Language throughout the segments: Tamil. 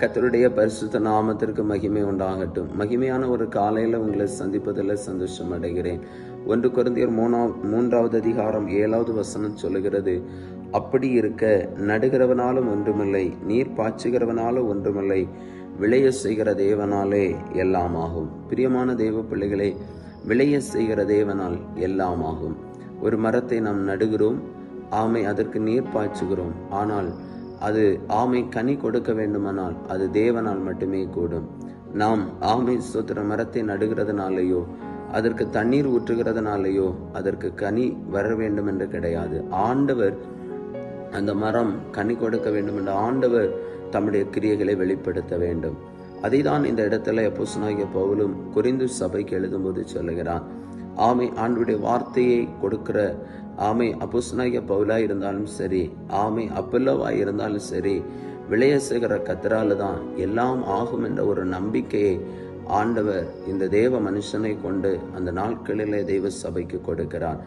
கத்தருடைய பரிசுத்த நாமத்திற்கு மகிமை உண்டாகட்டும். மகிமையான ஒரு காலையில உங்களை சந்திப்பதில் சந்தோஷம் அடைகிறேன். ஒன்று குருந்தியர் மூணா மூன்றாவது அதிகாரம் ஏழாவது வசனம் சொல்லுகிறது அப்படி இருக்க நடுகிறவனாலும் ஒன்றுமில்லை நீர் பாய்ச்சுகிறவனாலும் ஒன்றுமில்லை விளைய செய்கிற தேவனாலே எல்லாம் ஆகும். பிரியமான தேவ பிள்ளைகளே விளைய செய்கிற தேவனால் எல்லாம் ஆகும். ஒரு மரத்தை நாம் நடுகிறோம் ஆமை அதற்கு நீர் பாய்ச்சுகிறோம். ஆனால் அது ஆமை கனி கொடுக்க வேண்டுமானால் அது தேவனால் மட்டுமே கூடும். நாம் ஆமை சுத்திர மரத்தை நடுகிறதுனாலேயோ அதற்கு தண்ணீர் ஊற்றுகிறதுனாலேயோ அதற்கு கனி வர வேண்டும் என்று கிடையாது. ஆண்டவர் அந்த மரம் கனி கொடுக்க வேண்டும் என்ற ஆண்டவர் தம்முடைய கிரியைகளை வெளிப்படுத்த வேண்டும். அதைதான் இந்த இடத்துல அப்போசனாகிய பவுலும் குறிந்து சபைக்கு எழுதும்போது சொல்லுகிறான் ஆமை ஆண்டுடைய வார்த்தையை கொடுக்கிற ஆமை அப்போசனாகிய பவுலாக இருந்தாலும் சரி ஆமை அப்பல்லவாக இருந்தாலும் சரி விளைய செய்கிற கத்தரால தான் எல்லாம் ஆகும் என்ற ஒரு நம்பிக்கையை ஆண்டவர் இந்த தேவ மனுஷனை கொண்டு அந்த நாட்களிலே தெய்வ சபைக்கு கொடுக்கிறார்.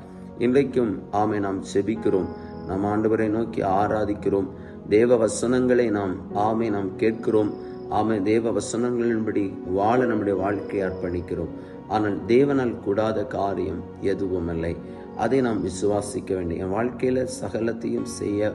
இன்றைக்கும் ஆமை நாம் செபிக்கிறோம் நாம் ஆண்டவரை நோக்கி ஆராதிக்கிறோம் தேவ வசனங்களை நாம் ஆமை நாம் கேட்கிறோம் ஆமை தேவ வசனங்களின்படி வாழ நம்முடைய வாழ்க்கையை அர்ப்பணிக்கிறோம். ஆனால் தேவனால் கூடாத காரியம் எதுவும் இல்லை அதை நாம் விசுவாசிக்க வேண்டும். என் வாழ்க்கையில சகலத்தையும் செய்ய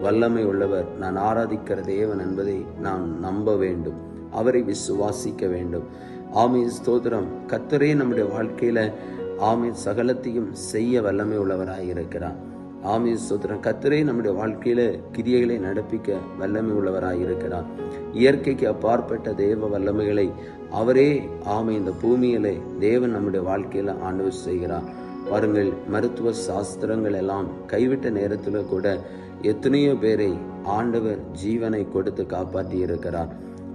வல்லமை உள்ளவர் நான் ஆராதிக்கிற தேவன் என்பதை நான் நம்ப வேண்டும். அவரை விசுவாசிக்க வேண்டும். ஆமை ஸ்தோத்திரம். கத்தரே நம்முடைய வாழ்க்கையில ஆமை சகலத்தையும் செய்ய வல்லமை உள்ளவராக இருக்கிறான் ஆமி சோத்திரம் கத்திரை நம்முடைய வாழ்க்கையில கிரியைகளை நடப்பிக்க வல்லமை உள்ளவராய் இருக்கிறார் இயற்கைக்கு அப்பாற்பட்ட தேவ வல்லமைகளை அவரே ஆமை இந்த பூமியிலே தேவன் நம்முடைய வாழ்க்கையில ஆண்டவர் செய்கிறார். பாருங்கள் மருத்துவ சாஸ்திரங்கள் எல்லாம் கைவிட்ட நேரத்தில் கூட எத்தனையோ பேரை ஆண்டவர் ஜீவனை கொடுத்து காப்பாற்றி இருக்கிறார்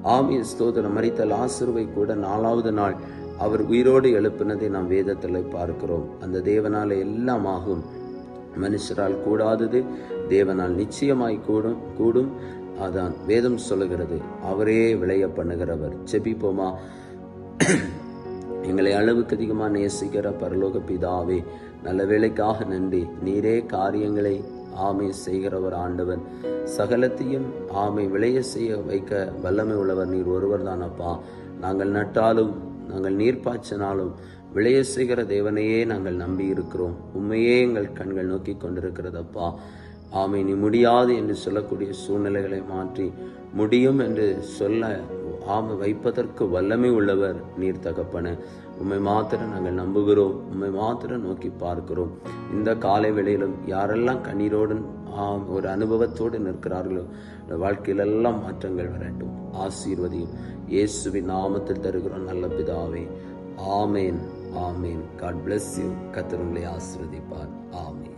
ஆமிய ஸ்தோத்திரம் மறித்த லாசுருவை கூட நாலாவது நாள் அவர் உயிரோடு எழுப்பினதை நாம் வேதத்தில் பார்க்கிறோம். அந்த தேவனால எல்லாம் ஆகும் மனுஷரால் கூடாதது தேவனால் நிச்சயமாய் கூடும் கூடும். அதான் வேதம் சொல்லுகிறது. அவரே விளைய பண்ணுகிறவர். செபிப்போமா எங்களை அளவுக்கு அதிகமாக நேசிக்கிற பரலோக பிதாவே நல்ல வேலைக்காக நன்றி. நீரே காரியங்களை ஆமை செய்கிறவர் ஆண்டவர். சகலத்தையும் ஆமை விளைய செய்ய வைக்க வல்லமை உள்ளவர் நீர் ஒருவர் அப்பா நாங்கள் நட்டாலும் நாங்கள் நீர் பாய்ச்சினாலும் விளையசுகிற தேவனையே நாங்கள் நம்பி இருக்கிறோம் உண்மையே எங்கள் கண்கள் நோக்கி கொண்டிருக்கிறதப்பா. ஆமை நீ முடியாது என்று சொல்லக்கூடிய சூழ்நிலைகளை மாற்றி முடியும் என்று சொல்ல ஆமை வைப்பதற்கு வல்லமை உள்ளவர் நீர் தகப்பன. உண்மை மாத்திரம் நாங்கள் நம்புகிறோம். உண்மை மாத்திரம் நோக்கி பார்க்கிறோம். இந்த காலை வேளையிலும் யாரெல்லாம் கண்ணீரோடு ஆம் ஒரு அனுபவத்தோடு நிற்கிறார்களோ இந்த வாழ்க்கையிலெல்லாம் மாற்றங்கள் வரட்டும். ஆசீர்வதியும். இயேசுவின் நாமத்தில் தருகிறோம் நல்ல பிதாவே. ஆமேன். ஆமீன். காட் பிளஸ் யூ கத்தர் உங்களை ஆஸ்வதிப்பார் ஆமீன்.